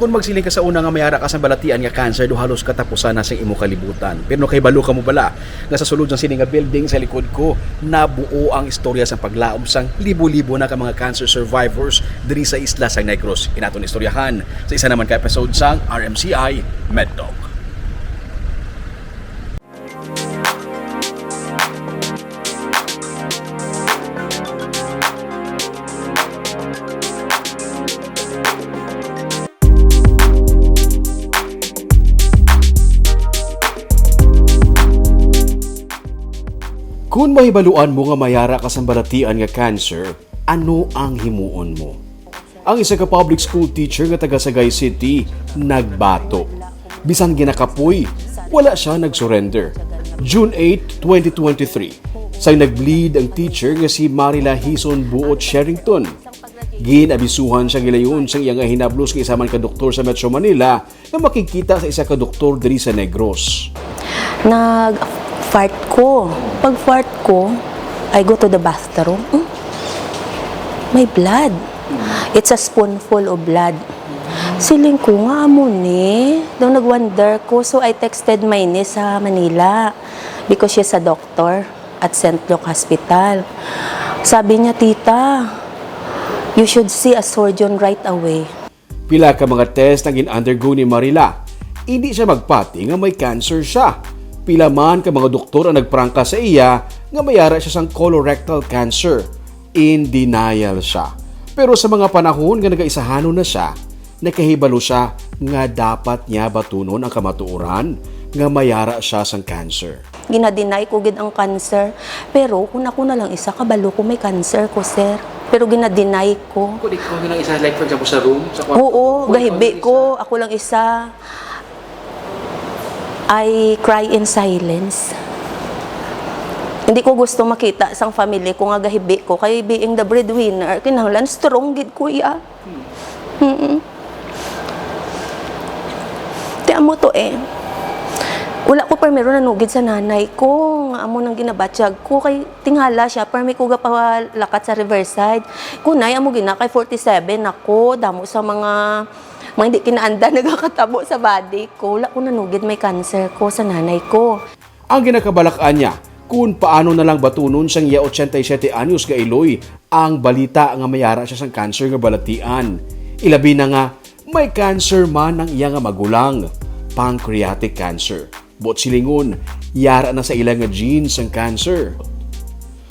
Kung magsiling ka sa una nga mayara ka sa balatian nga cancer, do halos katapusan na sa imo kalibutan. Pero kay balo ka mo bala, nga sa sulod ng sini nga building sa likod ko, nabuo ang istorya sa paglaom sang libo-libo na ka mga cancer survivors diri sa isla sa Negros. Inaton istoryahan sa isa naman ka episode sang RMCI Med Kung mahibaluan mo nga mayara ka sa balatian nga cancer, ano ang himuon mo? Ang isa ka public school teacher nga taga Sagay City, nagbato. Bisan ginakapoy, wala siya nag-surrender. June 8, 2023, say nag-bleed ang teacher nga si Marila Hison Buot Sherrington. Ginabisuhan siya gilayon sa iyang hinablos kay isa man ka doktor sa Metro Manila na makikita sa isa ka doktor diri sa Negros. Nag-fart ko. Pag fart ko, I go to the bathroom. Hmm? May blood. It's a spoonful of blood. Siling ko nga mo ni. Daw nag-wonder ko. So I texted my niece sa Manila because she's a doctor at St. Luke Hospital. Sabi niya, tita, you should see a surgeon right away. Pila ka mga test ang in-undergo ni Marila. Hindi siya magpati nga may cancer siya. Pila man ka mga doktor ang nagprangka sa iya nga mayara siya sang colorectal cancer. In denial siya. Pero sa mga panahon nga nagaisahanon na siya, nakahibalo siya nga dapat niya batunon ang kamatuoran nga mayara siya sang cancer. ginadeny ko gid ang cancer. Pero kung ako na lang isa, kabalo ko may cancer ko, sir. Pero ginadeny ko. Kung ikaw na lang isa, like for example sa room, sa Oo, gahibi ko. Ako lang isa. I cry in silence. Hindi ko gusto makita sang family ko nga gahibi ko kay being the breadwinner kinahanglan strong gid ko iya. Mm. Ti amo to eh. Wala ko primero nanugid sa nanay ko, nga amo nang ginabatsyag ko kay tingala siya, permi ko gapalakat sa Riverside. Kunay amo gina kay 47 ako, damo sa mga mga hindi kinaanda nagakatabo sa body ko. Wala ko nanugid may cancer ko sa nanay ko. Ang ginakabalakan niya kung paano na lang batunon sang iya 87 anyos ga Iloy ang balita nga mayara siya sang cancer nga balatian. Ilabi na nga may cancer man ang iya nga magulang, pancreatic cancer. Bot silingon, yara na sa ilang nga genes ang cancer.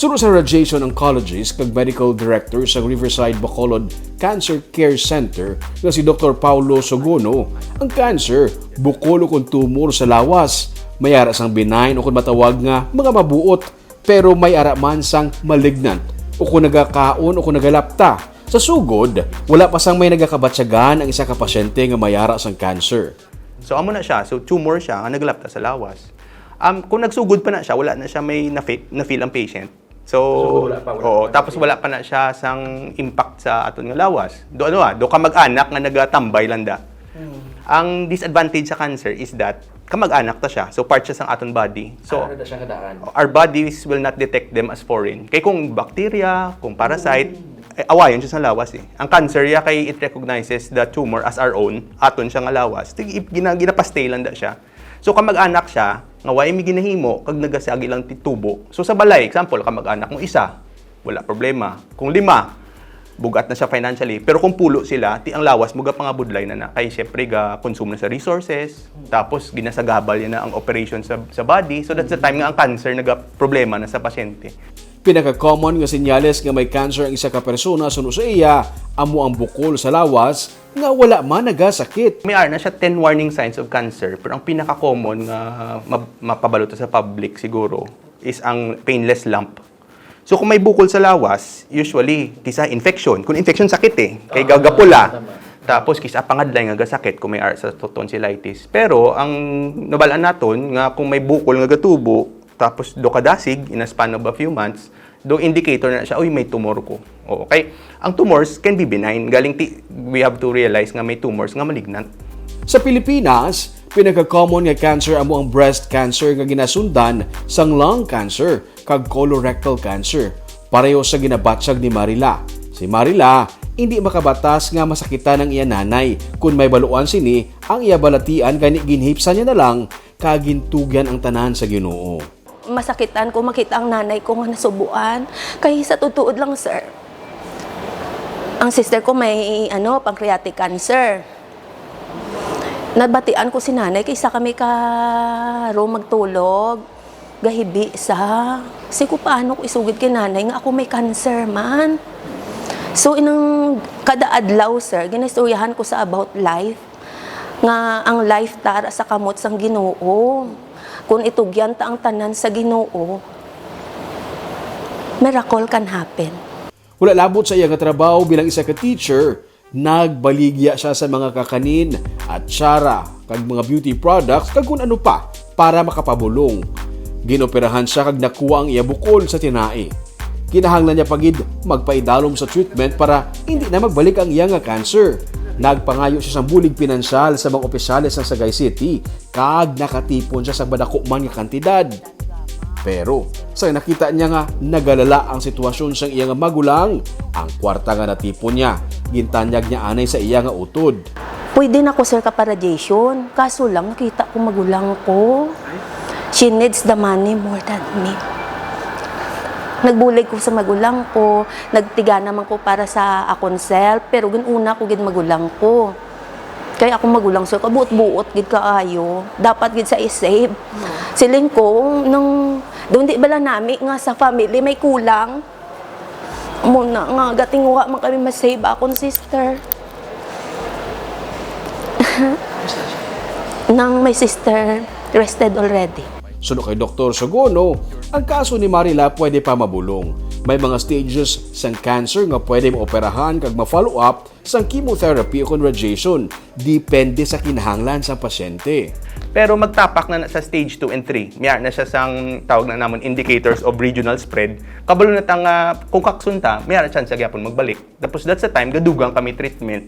Sunod sa radiation oncologist kag medical director sa Riverside Bacolod Cancer Care Center nga si Dr. Paulo Sogono, ang cancer bukolo kung tumor sa lawas, mayara sang benign o kung matawag nga mga mabuot pero may ara man sang malignant o kung nagakaon o kung nagalapta. Sa sugod, wala pa sang may nagakabatsyagan ang isa ka pasyente nga mayara sang cancer. So amo na siya, so tumor siya nga naglapta sa lawas. Um, kung nagsugod pa na siya, wala na siya may na-feel ang patient. So, wala pa, wala oo, pa. tapos wala pa na siya sang impact sa aton nga lawas. Do ano ah, do ka mag-anak nga nagatambay lang da. Hmm. Ang disadvantage sa cancer is that kamag-anak ta siya. So part siya sang aton body. So siya kadaan? our bodies will not detect them as foreign. Kay kung bacteria, kung parasite, eh, awayon siya sa lawas eh. Ang cancer ya kay it recognizes the tumor as our own, aton siya nga lawas. Tig gina ginapastay lang da siya. So kamag-anak siya, nga way mi ginahimo kag nagasagi lang ti tubo. So sa balay, example, kamag-anak mo isa, wala problema. Kung lima, bugat na siya financially. Pero kung pulo sila, ti ang lawas mo ga pa nga budlay na na. Kay syempre ga consume na sa resources. Tapos ginasagabal na ang operation sa, sa body. So that's the time nga ang cancer naga problema na sa pasyente. Pinaka-common nga senyales nga may cancer ang isa ka persona suno sa iya, amo ang bukol sa lawas nga wala man nagasakit. May ar na siya 10 warning signs of cancer. Pero ang pinaka-common nga ma- mapabalota sa public siguro is ang painless lump. So kung may bukol sa lawas, usually kisa infection. Kung infection sakit eh, kay gagapula. Tapos kisa pangadlay nga gasakit kung may ar sa tonsillitis. Pero ang nabalaan naton nga kung may bukol nga gatubo, tapos do kadasig in a span of a few months, do indicator na siya, uy, may tumor ko. Okay? Ang tumors can be benign. Galing ti- we have to realize nga may tumors nga malignant. Sa Pilipinas, pinaka-common nga cancer amo ang breast cancer nga ginasundan sang lung cancer kag colorectal cancer. Pareho sa ginabatsag ni Marila. Si Marila, hindi makabatas nga masakitan ng iya nanay kung may baluan sini ang iya balatian gani ginhipsan niya na lang kagintugyan ang tanan sa Ginoo. Masakitan ko makita ang nanay ko nga nasubuan. Kaya sa tutuod lang, sir. Ang sister ko may ano, pancreatic cancer. Nabatian ko si nanay kaysa kami ka ro magtulog. Gahibi sa. Kasi ko paano ko isugid kay nanay nga ako may cancer man. So inang kada adlaw sir, ginasturyahan ko sa about life nga ang life tara sa kamot sang Ginoo. Kung itugyan ta ang tanan sa Ginoo, miracle can happen. Wala labot sa iya nga trabaho bilang isa ka teacher, nagbaligya siya sa mga kakanin at tsara kag mga beauty products kag kung ano pa para makapabulong. Ginoperahan siya kag nakuha ang iya bukol sa tinai. Kinahanglan niya pagid magpaidalom sa treatment para hindi na magbalik ang iya nga cancer. Nagpangayo siya sa bulig pinansyal sa mga opisyales ng Sagay City kag nakatipon siya sa badako man nga kantidad. Pero sa nakita niya nga nagalala ang sitwasyon sa iya nga magulang, ang kwarta nga natipon niya, gintanyag niya anay sa iya nga utod. Pwede na ko sir ka pa radiation, kaso lang nakita ko magulang ko. She needs the money more than me. Nagbulig ko sa magulang ko, nagtiga naman ko para sa akong self, pero ginuna ko gid magulang ko. Kaya ako magulang sir, kabuot-buot gid kaayo. Dapat gid sa i-save. Siling ko, nung, doon di bala nami nga sa family may kulang. Muna nga, gatinguha man kami masave akong sister. Nang may sister rested already. Suno kay Dr. Sogono, ang kaso ni Marila pwede pa mabulong. May mga stages sang cancer nga pwede maoperahan kag ma-follow up sang chemotherapy o radiation. Depende sa kinahanglan sa pasyente. Pero magtapak na, sa stage 2 and 3. Miya na siya sang tawag na namon indicators of regional spread. Kabalo na tang uh, kung kaksunta, miya na chance gyapon magbalik. Tapos that's the time gadugang kami treatment.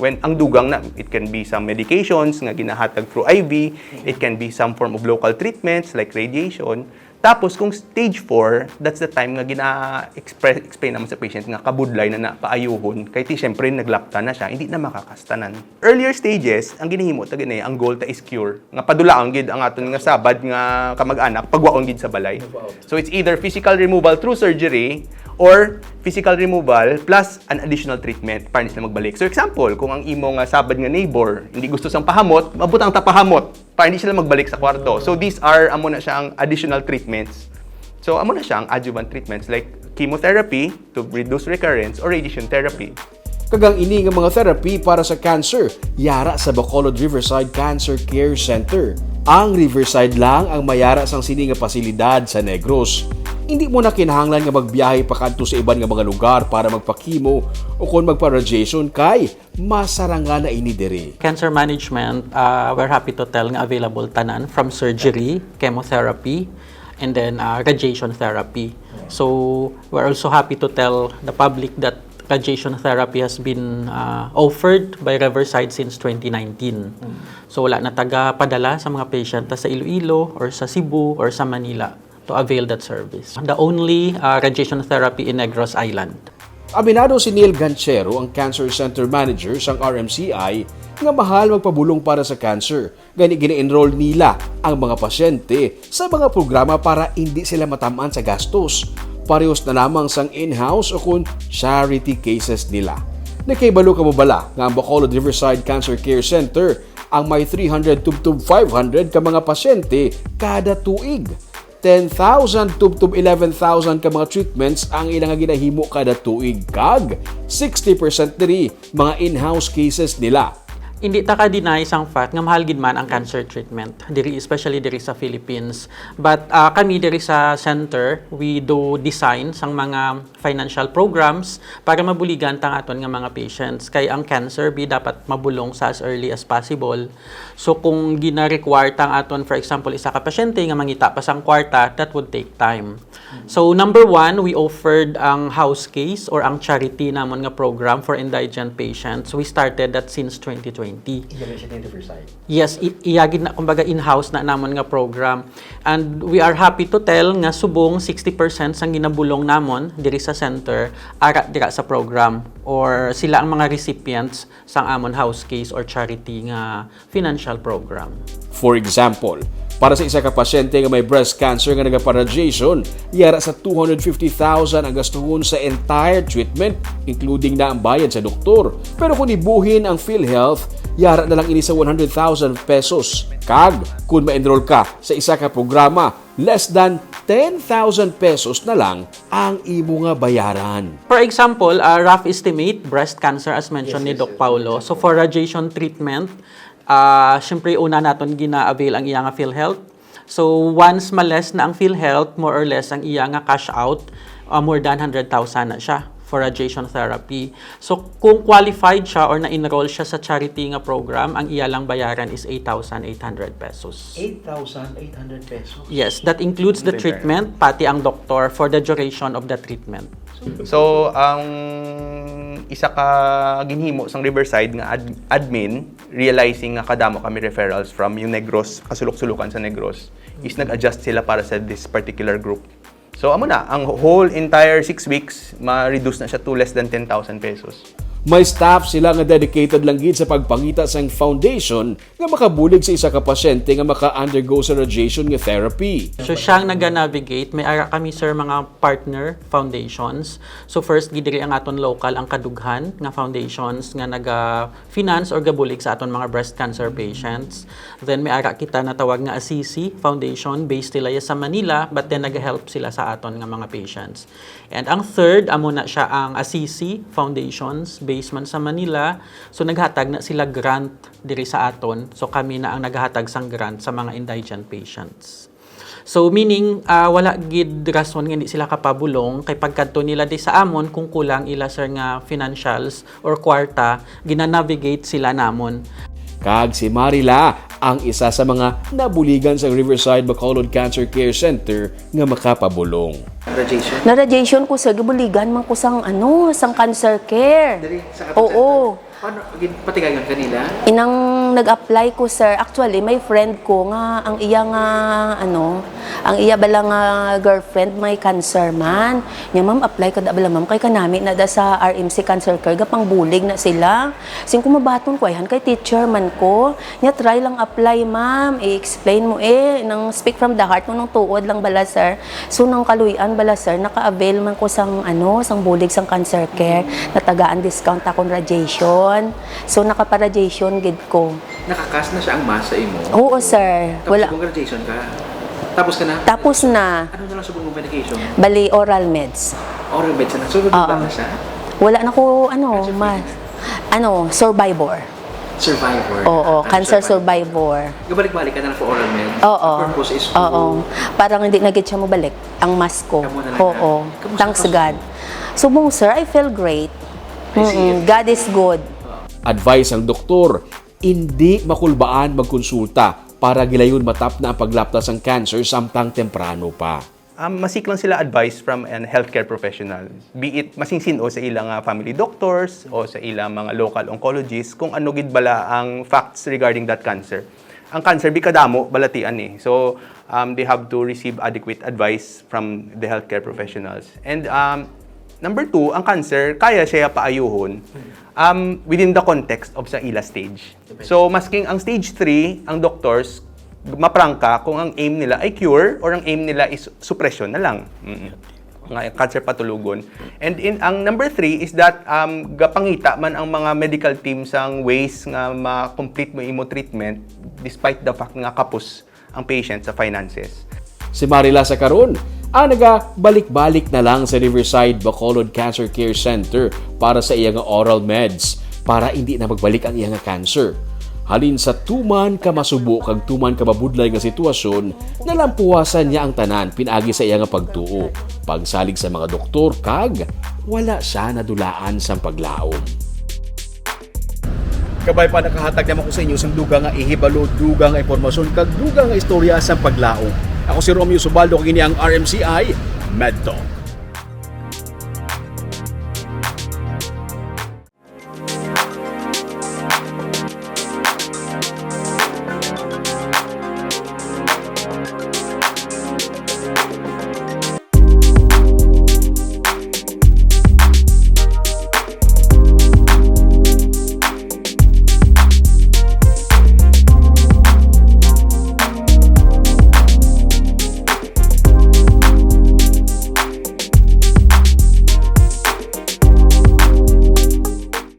When ang dugang na, it can be some medications nga ginahatag through IV, it can be some form of local treatments like radiation. Tapos kung stage 4, that's the time nga gina-explain naman sa patient nga kabudlay na napaayuhon. Kaya ti syempre naglapta na siya, hindi na makakastanan. Earlier stages, ang ginihimo ta gini, ang goal ta is cure. Nga padulaon gid ang aton nga sabad nga kamag-anak pagwaon gid sa balay. So it's either physical removal through surgery or physical removal plus an additional treatment para sila magbalik. So example, kung ang imo nga sabad nga neighbor hindi gusto sang pahamot, mabutang ta pahamot para hindi sila magbalik sa kwarto. So these are amo na siya ang additional treatments. So amo na siya ang adjuvant treatments like chemotherapy to reduce recurrence or radiation therapy. Kagang ini nga mga therapy para sa cancer, yara sa Bacolod Riverside Cancer Care Center. Ang Riverside lang ang mayara sang sini nga pasilidad sa Negros. Hindi mo na kinahanglan nga magbiyahe pa kadto sa iban nga mga lugar para magpakimo o kung magpa-radiation kay masaranga na ini diri. Cancer management, uh, we're happy to tell nga available tanan from surgery, chemotherapy, and then uh, radiation therapy. So we're also happy to tell the public that radiation therapy has been uh, offered by Riverside since 2019. So wala na taga padala sa mga patient sa Iloilo or sa Cebu or sa Manila to avail that service. The only uh, radiation therapy in Negros Island. Aminado si Neil Ganchero, ang Cancer Center Manager sang RMCI, nga mahal magpabulong para sa cancer. Gani gini-enroll nila ang mga pasyente sa mga programa para hindi sila matamaan sa gastos. Parehos na lamang sang in-house o kung charity cases nila. Nakaibalo ka mo bala nga ang Bacolod Riverside Cancer Care Center ang may 300 tub 500 ka mga pasyente kada tuig. 10,000 tub 11,000 ka mga treatments ang ilang ginahimo kada tuig kag 60% diri mga in-house cases nila. Hindi ta ka deny sang fact nga mahal gid man ang cancer treatment diri especially diri sa Philippines. But uh, kami diri sa center, we do design sang mga financial programs para mabuligan tang aton nga mga patients. Kay ang cancer bi dapat mabulong sa as early as possible. So kung gina-require tang aton for example isa ka pasyente nga mangita pa sang kwarta, that would take time. So number one, we offered ang house case or ang charity namon nga program for indigent patients. We started that since 2020. 2020. Yes, iyagid na kumbaga in-house na namon nga program. And we are happy to tell nga subong 60% sang ginabulong namon diri sa center ara dira sa program or sila ang mga recipients sang amon house case or charity nga financial program. For example, para sa isa ka pasyente nga may breast cancer nga nagapa-radiation, yara sa 250,000 ang gastuhon sa entire treatment, including na ang bayad sa doktor. Pero kung ibuhin ang PhilHealth, yara na lang ini sa 100,000 pesos. Kag, kung ma-enroll ka sa isa ka programa, less than 10,000 pesos na lang ang imo nga bayaran. For example, a rough estimate, breast cancer as mentioned ni Doc Paulo. So for radiation treatment, uh, syempre una naton gina-avail ang iya nga PhilHealth. So once males na ang PhilHealth, more or less ang iya nga cash out, uh, more than 100,000 na siya for radiation therapy. So kung qualified siya or na-enroll siya sa charity nga program, ang iya lang bayaran is 8,800 pesos. 8,800 pesos. Yes, that includes the treatment, pati ang doktor for the duration of the treatment. So, ang isa ka ginhimo sang Riverside nga ad- admin, realizing nga kadamo kami referrals from yung Negros, kasulok-sulukan sa Negros, is nag-adjust sila para sa this particular group. So, amo na, ang whole entire 6 weeks, ma-reduce na siya to less than 10,000 pesos. May staff sila nga dedicated lang gid sa pagpangita sang foundation nga makabulig sa isa ka pasyente nga maka-undergo sa radiation nga therapy. So siyang naga-navigate, may ara kami sir mga partner foundations. So first gidiri ang aton local ang kadughan nga foundations nga naga-finance or gabulig sa aton mga breast cancer patients. Then may ara kita na tawag nga Assisi Foundation based sila sa Manila but then naga-help sila sa aton nga mga patients. And ang third amo na siya ang Assisi Foundations based man sa Manila. So naghatag na sila grant diri sa aton. So kami na ang naghatag sang grant sa mga indigent patients. So meaning ah, wala gid rason nga hindi sila kapabulong kay pagkadto nila di sa amon kung kulang ila sir nga financials or kwarta gina-navigate sila namon. Kag si Marila ang isa sa mga nabuligan sa Riverside Bacolod Cancer Care Center nga makapabulong. Radiation. Na radiation ko sir, gibuligan man ko sang ano, sang cancer care. Dari sa Oo. Paano, patigagan kanila? Inang nag-apply ko sir, actually may friend ko nga ang iya nga ano, ang iya bala nga girlfriend may cancer man. Nya ma'am apply ka da bala ma'am kay kanami na da sa RMC Cancer Care gapang bulig na sila. Sing kumabaton ko ayhan kay teacher man ko. Nya try lang apply ma'am, i-explain mo eh nang speak from the heart mo nung tuod lang bala sir. So nang kaluyan bala sir, naka-avail man ko sang ano, sang bulig sang cancer care, natagaan discount akong radiation. So naka-radiation gid ko. Nakakas na siya ang masa imo. Oo, sir. Tapos Wala. kung radiation ka. Tapos ka na. Tapos na, Ano na lang subong mong medication? bali oral meds. Oral meds na. So, ba na siya? Wala na ko, ano, ma, ano, survivor. Survivor. Oo, Ano, cancer survivor. Gabalik-balik ka na lang for oral med. Oo. Ang purpose is to... Oo. Parang hindi na gid siya mabalik. Ang mask ko. Na lang Oo. na. Kamusta Thanks ka, God. Subong, sir, I feel great. I see Mm-mm. God is good. Advice ang doktor, hindi makulbaan magkonsulta para gilayon matap na ang paglaptas ng cancer samtang temprano pa. Um, masik lang sila advice from an healthcare professional. Be it masingsin o sa ilang ah, family doctors o sa ilang mga local oncologists kung ano gid bala ang facts regarding that cancer. Ang cancer bi kadamo balatian eh. So um, they have to receive adequate advice from the healthcare professionals. And um, number two, ang cancer kaya siya paayuhon um, within the context of sa ila stage. So masking ang stage 3, ang doctors maprangka kung ang aim nila ay cure or ang aim nila is suppression na lang. Mm nga cancer patulugon. And in ang number three is that um, gapangita man ang mga medical teams ang ways nga ma-complete mo imo treatment despite the fact nga kapos ang patient sa finances. Si Marila sa karon, ang naga balik-balik na lang sa Riverside Bacolod Cancer Care Center para sa iyang oral meds para hindi na magbalik ang iyang cancer. Halin sa tuman ka masubo kag tuman ka mabudlay nga sitwasyon, nalampuwasan niya ang tanan pinagi sa iyang pagtuo. Pagsalig sa mga doktor kag wala siya nadulaan sa paglaom. Kabay pa nakahatag naman ko sa inyo sa duga nga ihibalo, duga nga impormasyon, kag duga nga istorya sa paglaom. Ako si Romeo Subaldo, kini ang RMCI, MedTalk.